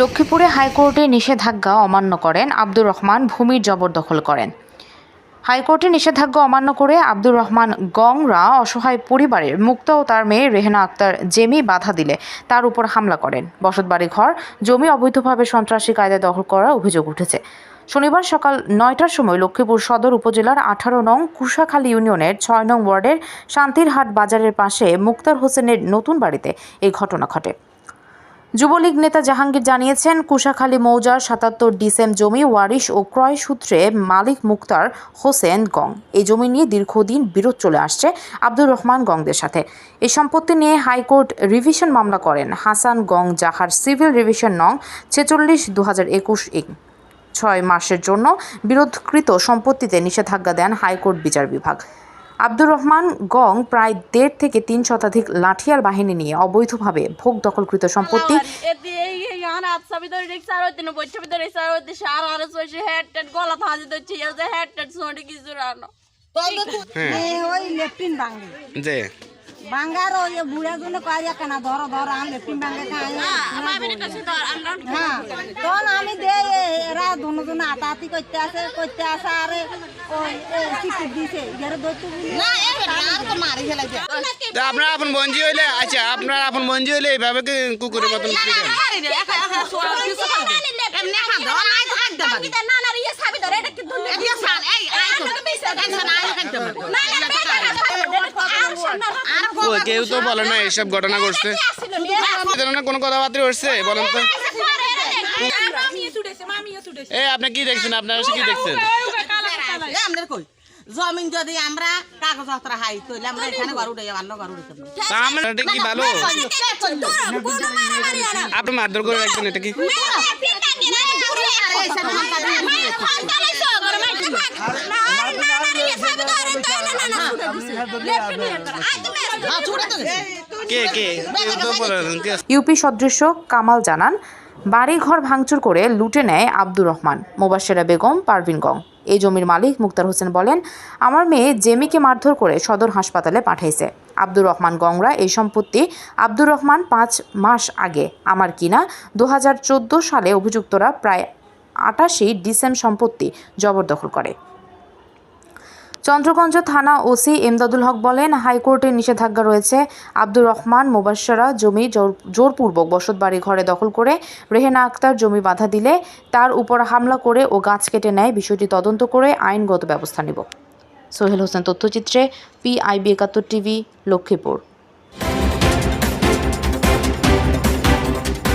লক্ষ্মীপুরে হাইকোর্টের নিষেধাজ্ঞা অমান্য করেন আব্দুর রহমান, ভূমির জবরদখল করেন। হাইকোর্টের নিষেধাজ্ঞা অমান্য করে আব্দুর রহমান গংরা অসহায় পরিবারের মুক্তা ও তার মেয়ে রেহেনা আক্তার জেমি বাধা দিলে তার উপর হামলা করেন। বসতবাড়ি ঘর জমি অবৈধভাবে সন্ত্রাসী কায়দায় দখল করার অভিযোগ উঠেছে। শনিবার সকাল নয়টার সময় লক্ষ্মীপুর সদর উপজেলার আঠারো নং কুশাখালী ইউনিয়নের ছয় নং ওয়ার্ডের শান্তিরহাট বাজারের পাশে মুক্তার হোসেনের নতুন বাড়িতে এই ঘটনা ঘটে। যুবলীগ নেতা জাহাঙ্গীর জানিয়েছেন, কুশাখালী মৌজার সাতাত্তর ডিসেম জমি ওয়ারিশ ও ক্রয় সূত্রে মালিক মুক্তার হোসেন গং। এই জমি নিয়ে দীর্ঘদিন বিরোধ চলে আসছে আব্দুর রহমান গংদের সাথে। এই সম্পত্তি নিয়ে হাইকোর্ট রিভিশন মামলা করেন হাসান গং জাহার সিভিল রিভিশন নং ছেচল্লিশ দু হাজার একুশ ছয় মাসের জন্য বিরোধকৃত সম্পত্তিতে নিষেধাজ্ঞা দেন হাইকোর্ট বিচার বিভাগ। আব্দুর রহমান গং প্রায় দেড় থেকে তিন শতাধিক লাঠিয়ার বাহিনী নিয়ে অবৈধভাবে ভোগ দখলকৃত সম্পত্তি। আচ্ছা যে। হেড টেড সোডি কিছু রানো এ ওই লেফটিন বাঙ্গে যে বাঙ্গার ওই বুড়া জন্য কয় কেনা ধর ধর আন লেফটিন বাঙ্গে খাই হ্যাঁ তখন আমি দে এরা দুনো জন আতাহাতি করতে আছে করতে আছে আর আপনার আপন বঞ্জি হইলে আচ্ছা আপনার আপন বঞ্জি হইলে এইভাবে কি কুকুরের মতন না না ইয়ে সাবি ধরে এটা কি দুনিয়া ইয়ে সাল এই এই তো টেনশন আই কাটতে না না ও, কেউ তো বলে না এইসব ঘটনা ঘটছে। কোনো কথাবার্তা হচ্ছে বলেন তো। এ আপনি কি দেখছেন? আপনার কি দেখছেন? এ আমাদের কই? জমিন যদি আমরা হাই তৈলে আমরা এখানে ঘর উঠে অন্য ঘর উঠে আমরা কি ভালো? আপনি মারধর করে রাখছেন এটা কি? কে কে? কে ইউপি সদৃশ্য কামাল জানান বাড়িঘর ভাঙচুর করে লুটে নেয় আব্দুর রহমান মোবাশ্বেরা বেগম পারভিন গং। এই জমির মালিক মুক্তার হোসেন বলেন আমার মেয়ে জেমিকে মারধর করে সদর হাসপাতালে পাঠাইছে। আব্দুর রহমান গংরা এই সম্পত্তি আব্দুর রহমান পাঁচ মাস আগে আমার কিনা। দু হাজার চোদ্দ সালে অভিযুক্তরা প্রায় আটাশি ডিসেম সম্পত্তি জবরদখল করে। চন্দ্রগঞ্জ থানা ওসি এমদাদুল হক বলেন হাইকোর্টের নিষেধাজ্ঞা রয়েছে। আব্দুর রহমান মোবাসরা জমি জোরপূর্বক বসতবাড়ি ঘরে দখল করে রেহেনা আক্তার জমি বাধা দিলে তার উপর হামলা করে ও গাছ কেটে নেয়। বিষয়টি তদন্ত করে আইনগত ব্যবস্থা নেব। সোহেল হোসেন, তথ্যচিত্রে, পিআইবি একাত্তর টিভি, লক্ষ্মীপুর।